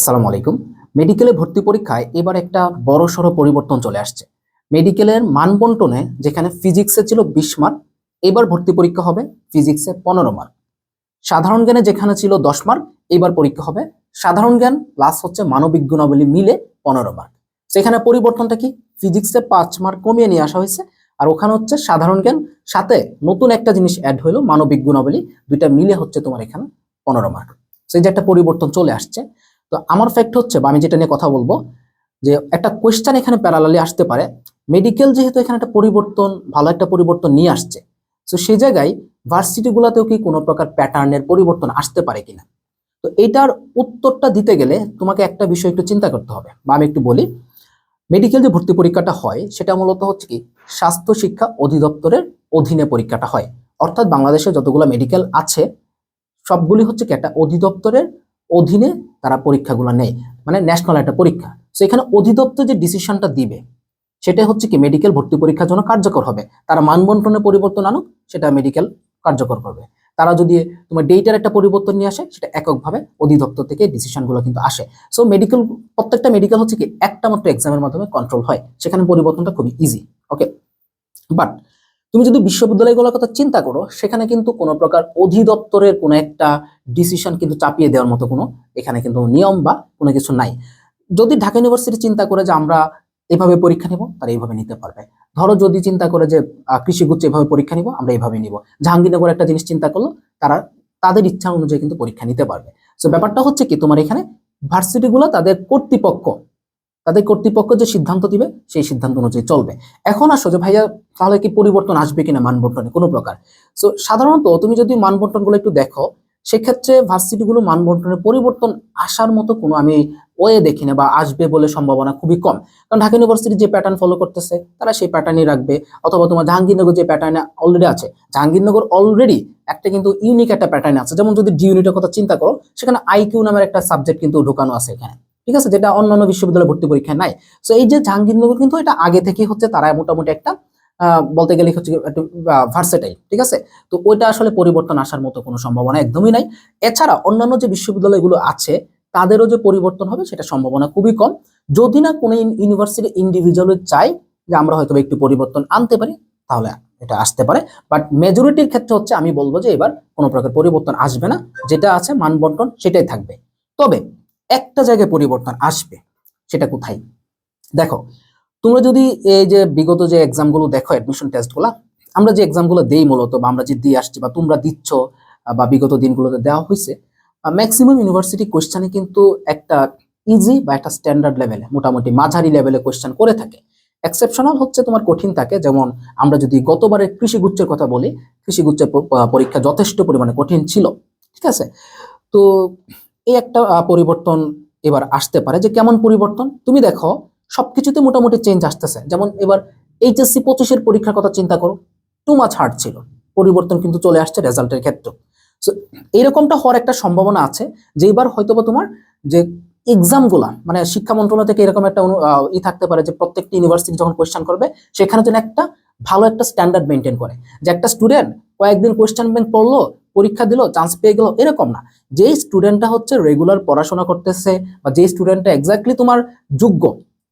আসসালামু আলাইকুম। মেডিকেলে ভর্তি পরীক্ষায় এবার একটা বড় সড়ো পরিবর্তন চলে আসছে। মেডিকেলের মানবন্টনে, যেখানে ফিজিক্সে ছিল বিশ মার্ক এবার ভর্তি পরীক্ষা হবে ফিজিক্সে পনেরো মার্ক সাধারণ জ্ঞানে যেখানে ছিল দশ মার্ক এবার পরীক্ষা হবে সাধারণ জ্ঞান প্লাস হচ্ছে মানবিক গুণাবলী মিলে পনেরো মার্ক সেখানে পরিবর্তনটা কি? ফিজিক্সে পাঁচ মার্ক কমিয়ে নিয়ে আসা হয়েছে আর ওখানে হচ্ছে সাধারণ জ্ঞান, সাথে নতুন একটা জিনিস অ্যাড হইল মানবিক গুণাবলী, দুইটা মিলে হচ্ছে তোমার এখানে পনেরো মার্ক সেই যে একটা পরিবর্তন চলে আসছে তো আমার ফ্যাক্ট হচ্ছে বা আমি যেটা নিয়ে কথা বলব, যে একটা কোয়েশ্চেন এখানে প্যারালালি আসতে পারে। মেডিকেল যেহেতু এখানে একটা পরিবর্তন, ভালো একটা পরিবর্তন নিয়ে আসছে। তো সেই জায়গায় ভার্সিটিগুলোতেও কি কোনো প্রকার প্যাটার্নের পরিবর্তন আসতে পারে কিনা? তো এটার উত্তরটা দিতে গেলে তোমাকে একটা বিষয় একটু চিন্তা করতে হবে। বা আমি একটু বলি মেডিকেল যে ভর্তি পরীক্ষাটা হয়, সেটা মূলত হচ্ছে কি, স্বাস্থ্য শিক্ষা অধিদপ্তরের অধীনে পরীক্ষাটা হয়। অর্থাৎ বাংলাদেশে যতগুলো মেডিকেল আছে, সবগুলি হচ্ছে কি একটা অধিদপ্তরের অধীনে তারা পরীক্ষাগুলো নেয় মানে ন্যাশনাল একটা পরীক্ষা। তো এখানে অধিদপ্তর যে ডিসিশনটা দিবে সেটা হচ্ছে কি মেডিকেল ভর্তি পরীক্ষার জন্য কার্যকর হবে। তারা মানবন্টনে পরিবর্তন আনুক, সেটা মেডিকেল কার্যকর করবে। তারা যদি তোমার ডেটার একটা পরিবর্তন নিয়ে আসে, সেটা এককভাবে অধিদপ্তর থেকে ডিসিশনগুলো কিন্তু আসে। সো মেডিকেল প্রত্যেকটা মেডিকেল হচ্ছে কি একটা মাত্র এক্সামের মাধ্যমে কন্ট্রোল হয়। সেখানে পরিবর্তনটা খুবই ইজি ওকে বাট তুমি যদি বিশ্ববিদ্যালয়গুলোর কথা চিন্তা করো, সেখানে কিন্তু কোনো প্রকার অধিদপ্তরের কোনো একটা ডিসিশন কিন্তু চাপিয়ে দেওয়ার মতো কোনো এখানে কিন্তু নিয়ম বা কোনো কিছু নাই। যদি ঢাকা ইউনিভার্সিটি চিন্তা করে যে আমরা এভাবে পরীক্ষা নিব, তারা এইভাবে নিতে পারবে। ধরো যদি চিন্তা করে যে কৃষিগুচ্ছ এভাবে পরীক্ষা নিব, আমরা এইভাবে নিব। জাহাঙ্গীরনগর একটা জিনিস চিন্তা করল, তারা তাদের ইচ্ছা অনুযায়ী কিন্তু পরীক্ষা নিতে পারবে। তো ব্যাপারটা হচ্ছে কি, তোমার এখানে ভার্সিটিগুলো তাদের কর্তৃপক্ষ তাদের কর্তৃপক্ষ যে সিদ্ধান্ত দিবে, সেই সিদ্ধান্ত অনুযায়ী চলবে। এখন আসো যে ভাইয়া, তাহলে কি পরিবর্তন আসবে কিনা মানবন্টনে? কোনো প্রকার। সো সাধারণত তুমি যদি মানবন্টনগুলো একটু দেখো, সেক্ষেত্রে ভার্সিটিগুলো মানবন্টনের পরিবর্তন আসার মতো কোনো আমি ওয়ে দেখি না বা আসবে বলে সম্ভাবনা খুবই কম। কারণ ঢাকা ইউনিভার্সিটি যে প্যাটার্ন ফলো করতেছে, তারা সেই প্যাটার্নই রাখবে। অথবা তোমার জাহাঙ্গীরনগর যে প্যাটার্নে অলরেডি আছে, জাহাঙ্গীরনগর অলরেডি একটা কিন্তু ইউনিক একটা প্যাটার্ন আছে। যেমন যদি ডি ইউনিটের কথা চিন্তা করো, সেখানে আইকিউ নামের একটা সাবজেক্ট কিন্তু ঢোকানো আছে এখানে। ঠিক আছে? যেটা অন্যান্য বিশ্ববিদ্যালয় ভর্তি পরীক্ষায় নাই। সো এই যে জাহাঙ্গীরনগর কিন্তু এটা আগে থেকেই হচ্ছে তারা মোটামুটি একটা বলতে গেলে হচ্ছে একটু ভার্সেটাইল ঠিক আছে? তো ওইটা আসলে পরিবর্তন আসার মতো কোনো সম্ভাবনা একদমই নাই। এছাড়া অন্যান্য যে বিশ্ববিদ্যালয়গুলো আছে, তাদেরও যে পরিবর্তন হবে সেটা সম্ভাবনা খুবই কম। যদি না কোনো ইউনিভার্সিটি ইন্ডিভিজুয়াল চাই যে আমরা হয়তো একটু পরিবর্তন আনতে পারি, তাহলে এটা আসতে পারে। বাট মেজরিটির ক্ষেত্রে হচ্ছে আমি বলব যে এবার কোনো প্রকার পরিবর্তন আসবে না। যেটা আছে মানবন্টন সেটাই থাকবে। তবে একটা জায়গায় পরিবর্তন আসবে, সেটা কোথায়? দেখো, তোমরা যদি এই যে বিগত যে এক্সামগুলো দেখো অ্যাডমিশন টেস্টগুলো আমরা যে এক্সামগুলো দেই মূলত, বা আমরা যে দিয়ে আসছি, বা তোমরা দিচ্ছ, বা বিগত দিনগুলোতে দেওয়া হয়েছে ম্যাক্সিমাম ইউনিভার্সিটি কোয়েশ্চানে কিন্তু একটা ইজি বা একটা স্ট্যান্ডার্ড লেভেলে মোটামুটি মাঝারি লেভেলে কোয়েশ্চান করে থাকে। এক্সেপশনাল হচ্ছে তোমার কঠিন থাকে, যেমন আমরা যদি গতবারের কৃষিগুচ্ছের কথা বলি, কৃষিগুচ্ছের পরীক্ষা যথেষ্ট পরিমাণে কঠিন ছিল, ঠিক আছে? তো এই একটা পরিবর্তন এবার আসতে পারে যে কেমন পরিবর্তন? তুমি দেখো, সবকিছুতে মোটামুটি চেঞ্জ আসতেছে। যেমন এবার এইচএসসি পঁচিশের পরীক্ষার কথা চিন্তা করো টু মাছ হার্ড ছিল। পরিবর্তন কিন্তু চলে আসছে রেজাল্টের ক্ষেত্রে। সো এইরকমটা হওয়ার একটা সম্ভাবনা আছে যে এবার হয়তোবা তোমার যে এক্সামগুলা মানে শিক্ষা মন্ত্রণালয় থেকে এরকম একটা ই থাকতে পারে যে প্রত্যেকটি ইউনিভার্সিটি যখন কোয়েশ্চেন করবে, সেখানে যেন একটা ভালো একটা স্ট্যান্ডার্ড মেনটেন করে। যে একটা স্টুডেন্ট কয়েকদিন কোয়েশ্চেন ব্যাংক পড়ল পরীক্ষা দিল চান্স পেয়ে গেল, এরকম না। যেই স্টুডেন্টটা হচ্ছে রেগুলার পড়াশোনা করতেছে বা যেই স্টুডেন্টটা এক্স্যাক্টলি তোমার যোগ্য,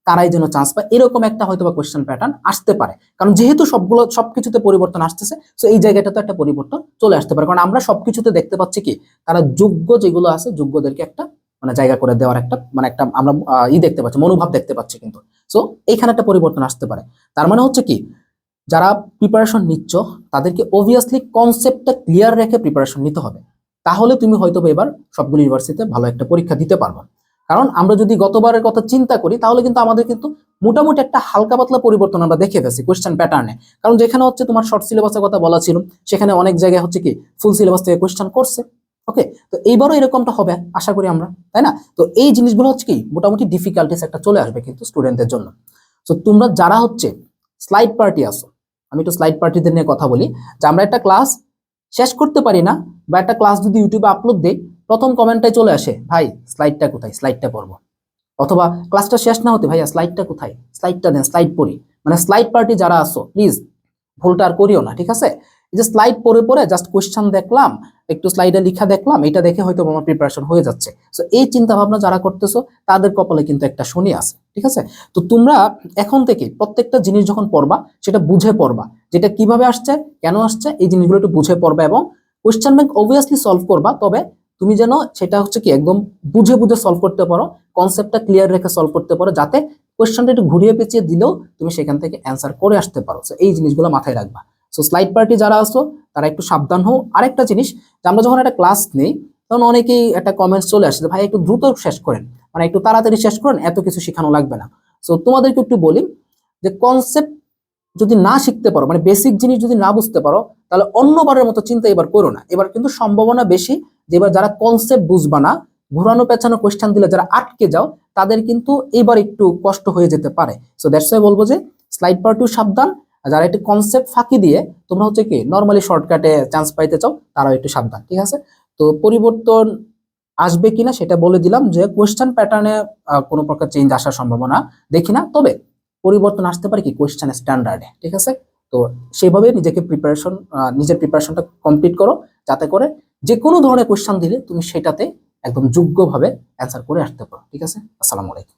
তারাই যেন চান্স পায়, এরকম একটা হয়তো বা কোয়েশ্চেন প্যাটার্ন আসতে পারে। কারণ যেহেতু সবগুলো, সবকিছুতে পরিবর্তন আসতেছে তো এই জায়গাটা তো একটা পরিবর্তন চলে আসতে পারে। কারণ আমরা সবকিছুতে দেখতে পাচ্ছি কি, তারা যোগ্য যেগুলো আছে, যোগ্যদেরকে একটা মানে জায়গা করে দেওয়ার একটা মানে একটা আমরা ই দেখতে পাচ্ছি, মনোভাব দেখতে পাচ্ছি কিন্তু। সো এইখানে একটা পরিবর্তন আসতে পারে। তার মানে হচ্ছে কি যারা প্রিপারেশন নিচ্ছ, তাদেরকে অবভিয়াসলি কনসেপ্টটা ক্লিয়ার রেখে প্রিপারেশন নিতে হবে। তাহলে তুমি হয়তো এবার সবগুলো ইউনিভার্সিটিতে ভালো একটা পরীক্ষা দিতে পারবে। কারণ আমরা যদি গতবারের কথা চিন্তা করি, তাহলে কিন্তু আমাদের কিন্তু মোটামুটি একটা হালকা পাতলা পরিবর্তন আমরা দেখে ফেছি কোয়েশ্চেন প্যাটার্নে কারণ যেখানে হচ্ছে তোমার শর্ট সিলেবাসের কথা বলা ছিল, সেখানে অনেক জায়গায় হচ্ছে কি ফুল সিলেবাস থেকে কোয়েশ্চেন করছে। ওকে তো এইবারও এরকমটা হবে, আশা করি আমরা। তাই না? তো এই জিনিসগুলো হচ্ছে কি মোটামুটি ডিফিকাল্টিস একটা চলে আসবে কিন্তু স্টুডেন্টদের জন্য। তো তোমরা যারা হচ্ছে স্লাইড পার্টি আসো আমি একটু স্লাইড পার্টিদের নিয়ে কথা বলি। যে আমরা একটা ক্লাস শেষ করতে পারি না বা একটা ক্লাস যদি ইউটিউবে আপলোড দেই, প্রথম কমেন্টটাই চলে আসে, ভাই স্লাইডটা কোথায়? স্লাইডটা পড়ব। অথবা ক্লাসটা শেষ না হতে, ভাইয়া স্লাইডটা কোথায়? স্লাইডটা দেন স্লাইড পড়ি। মানে স্লাইড পার্টি যারা আসো প্লিজ ভুলটা আর করিও না, ঠিক আছে? যে স্লাইড পড়ে পড়ে জাস্ট কোয়েশ্চেন দেখলাম, একটু স্লাইডে লিখা দেখলাম, এটা দেখে হয়তো আমার প্রিপারেশন হয়ে যাচ্ছে। সো এই চিন্তা ভাবনা যারা করতেছো, তাদের কপালে কিন্তু একটা শনি আছে। ঠিক আছে? তো তোমরা এখন থেকে প্রত্যেকটা জিনিস যখন পড়বা সেটা বুঝে পড়বা। যেটা কীভাবে আসছে কেন আসছে এই জিনিসগুলো একটু বুঝে পড়বা এবং কোয়েশ্চেন ব্যাংক অবভিয়াসলি সলভ করবা তবে তুমি যেন সেটা হচ্ছে কি একদম বুঝে বুঝে সলভ করতে পারো কনসেপ্টটা ক্লিয়ার রেখে সলভ করতে পারো যাতে কোয়েশ্চেনটা একটু ঘুরিয়ে পেঁচিয়ে দিলেও তুমি সেখান থেকে অ্যান্সার করে আসতে পারো। So, এই জিনিসগুলো মাথায় রাখবা। সো স্লাইড পার্টি যারা আসো তারা একটু সাবধান হও। আরেকটা জিনিস আমরা যখন একটা ক্লাস নেই তখন অনেকেই একটা কমেন্টস চলে আসে ভাই, একটু দ্রুত শেষ করেন। মানে একটু তাড়াতাড়ি শেষ করেন, এত কিছু শেখানো লাগবে না। সো তোমাদেরকে একটু বলি যে কনসেপ্ট যদি না শিখতে পারো মানে বেসিক জিনিস যদি না বুঝতে পারো, তাহলে অন্যবারের মতো চিন্তা এবার করো না। এবার কিন্তু সম্ভাবনা বেশি যে, এবার যারা কনসেপ্ট বুঝবা না, ঘোরানো পেছানো কোয়েশ্চেন দিলে যারা আটকে যাও, তাদের কিন্তু এবার একটু কষ্ট হয়ে যেতে পারে। সো দ্যাটস ওয়াই বলব যে স্লাইড পার্টিও সাবধান। যারা একটু কনসেপ্ট ফাঁকি দিয়ে, তোমরা হচ্ছে কি নর্মালি শর্টকাটে চান্স পাইতে চাও, তারাও একটু সাবধান, ঠিক আছে? তো পরিবর্তন আসবে কিনা সেটা বলে দিলাম যে কোয়েশ্চেন প্যাটার্নে কোনো প্রকার চেঞ্জ আসার সম্ভাবনা দেখি না। তবে পরিবর্তন আসতে পারে কি কোয়েশ্চেন স্ট্যান্ডার্ডে ঠিক আছে? তো সেভাবে নিজেকে প্রিপারেশন নিজের প্রিপারেশনটা কমপ্লিট করো যাতে করে যে কোনো ধরনের কোয়েশ্চান দিলে তুমি সেটাতে একদম যোগ্যভাবে অ্যান্সার করে আসতে পারো, ঠিক আছে? আসসালামু আলাইকুম।